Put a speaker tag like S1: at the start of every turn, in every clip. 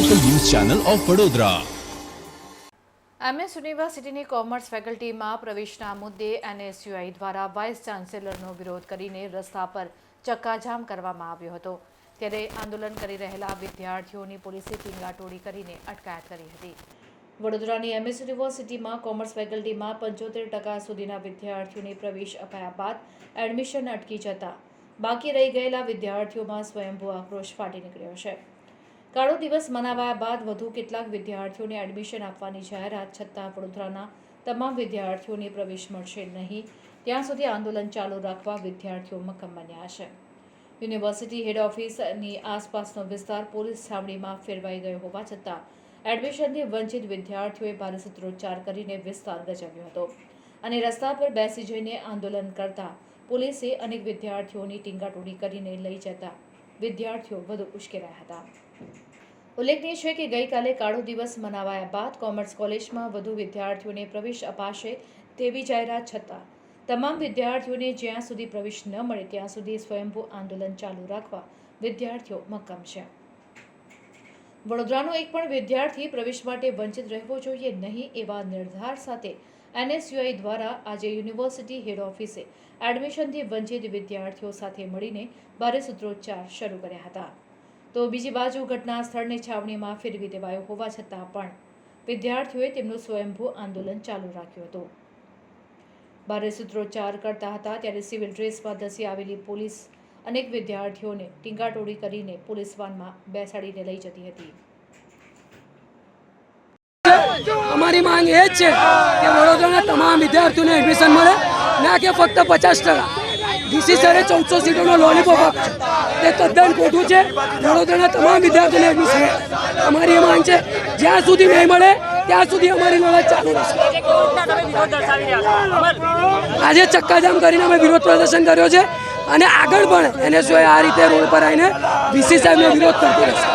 S1: Channel of Vadodara
S2: MS યુનિવર્સિટીની commerce ફેકલ્ટીમાં પ્રવેશના મુદ્દે એનએસયુઆઈ દ્વારા વાઇસ ચાન્સેલરનો વિરોધ કરીને રસ્તા પર ચક્કાજામ કરવામાં આવ્યો હતો. ત્યારે આંદોલન કરી રહેલા વિદ્યાર્થીઓની પોલીસે ટીંગાટોળી કરીને અટકાયત કરી હતી. વડોદરાની એમએસ યુનિવર્સિટીમાં કોમર્સ ફેકલ્ટીમાં પંચોતેર ટકા સુધીના વિદ્યાર્થીઓને પ્રવેશ અપાયા બાદ એડમિશન અટકી જતા બાકી રહી ગયેલા વિદ્યાર્થીઓમાં સ્વયંભૂ આક્રોશ ફાટી નીકળ્યો છે. કાળો દિવસ મનાવાયા બાદ વધુ કેટલાક વિદ્યાર્થીઓને એડમિશન આપવાની જાહેરાત છતાં વડોદરાના તમામ વિદ્યાર્થીઓને પ્રવેશ મળશે નહીં. ત્યાં સુધી આંદોલન ચાલુ રાખવા વિદ્યાર્થીઓ મક્કમ બન્યા છે. યુનિવર્સિટી હેડ ઓફિસની આસપાસનો વિસ્તાર પોલીસ છાવણીમાં ફેરવાઈ ગયો હોવા છતાં એડમિશનથી વંચિત વિદ્યાર્થીઓએ ભારે સૂત્રોચ્ચાર કરીને વિસ્તાર ગજવ્યો હતો અને રસ્તા પર બેસી જઈને આંદોલન કરતા પોલીસે અનેક વિદ્યાર્થીઓની ટીંગાટોળી કરીને લઈ જતા વિદ્યાર્થીઓ વધુ ઉશ્કેરાયા હતા. ઉલ્લેખનીય છે કે ગઈકાલે કાળો દિવસ મનાવાયા બાદ કોમર્સ કોલેજમાં વધુ વિદ્યાર્થીઓને પ્રવેશ અપાશે તેવી જાહેરાત છતાં તમામ વિદ્યાર્થીઓને જ્યાં સુધી પ્રવેશ ન મળે ત્યાં સુધી સ્વયંભૂ આંદોલન ચાલુ રાખવા વિદ્યાર્થીઓ મક્કમ છે. વડોદરાનો એક પણ વિદ્યાર્થી પ્રવેશ માટે વંચિત રહેવો જોઈએ નહીં એવા નિર્ધાર સાથે એનએસયુઆઈ દ્વારા આજે યુનિવર્સિટી હેડ ઓફિસે એડમિશનથી વંચિત વિદ્યાર્થીઓ સાથે મળીને ભારે સૂત્રોચ્ચાર શરૂ કર્યા હતા. તો બીજી બાજુ ઘટના સ્થળને છાવણીમાં ફેરવી દેવાયો હોવા છતાં પણ વિદ્યાર્થીઓએ તેમનું સ્વયંભૂ આંદોલન ચાલુ રાખ્યું હતું. ભારે સૂત્રોચ્ચાર કરતા હતા ત્યારે સિવિલ ડ્રેસમાં ધસી આવેલી પોલીસ અનેક વિદ્યાર્થીઓને ટીંગાટોળી કરીને પોલીસ વાનમાં બેસાડીને લઈ જતી હતી.
S3: અમારી માંગ એ જ છે કે વડોદરાના તમામ વિદ્યાર્થીઓને એડમિશન મળે, ના કે ફક્ત પચાસ ટકા. ડીસી સરે ચૌદસો સીટોનો લોલીપોપ આપ્યો તે તદ્દન ખોટું છે. વડોદરાના તમામ વિદ્યાર્થીઓને એડમિશન. અમારી એ માંગ છે. જ્યાં સુધી નહીં મળે, ત્યાં સુધી અમારી લડત ચાલુ રહેશે. આજે ચક્કાજામ કરીને અમે વિરોધ પ્રદર્શન કર્યો છે અને આગળ પણ એને શું આ રીતે રોડ પર આવીને વીસી સાહેબનો વિરોધ કરતો રહેશે.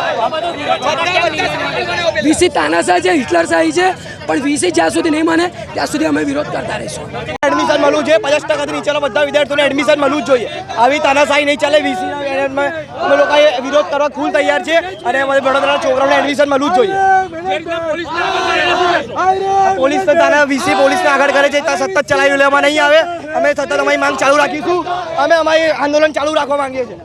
S3: વીસી તાનાશાહ છે હિટલરશાહી છે, પણ વીસી જ્યાં સુધી નહીં માને, ત્યાં સુધી અમે વિરોધ કરતા રહીશું.
S4: એડમિશન મળવું જોઈએ. પચાસ ટકાથી નીચેના બધા વિદ્યાર્થીઓને એડમિશન મળવું જોઈએ. આવી તાનાશાહી નહીં ચાલે. વીસી અમે લોકો વિરોધ કરવા ખૂલ તૈયાર છે અને અમારે વડોદરાના છોકરાઓને એડમિશન મળવું જોઈએ. પોલીસ તાના વીસી પોલીસને આગળ કરે છે. ત્યાં સતત ચલાવી લેવામાં નહીં આવે. અમે સતત અમારી માંગ ચાલુ રાખીશું. અમે અમારી આંદોલન ચાલુ રાખવા માંગીએ છીએ.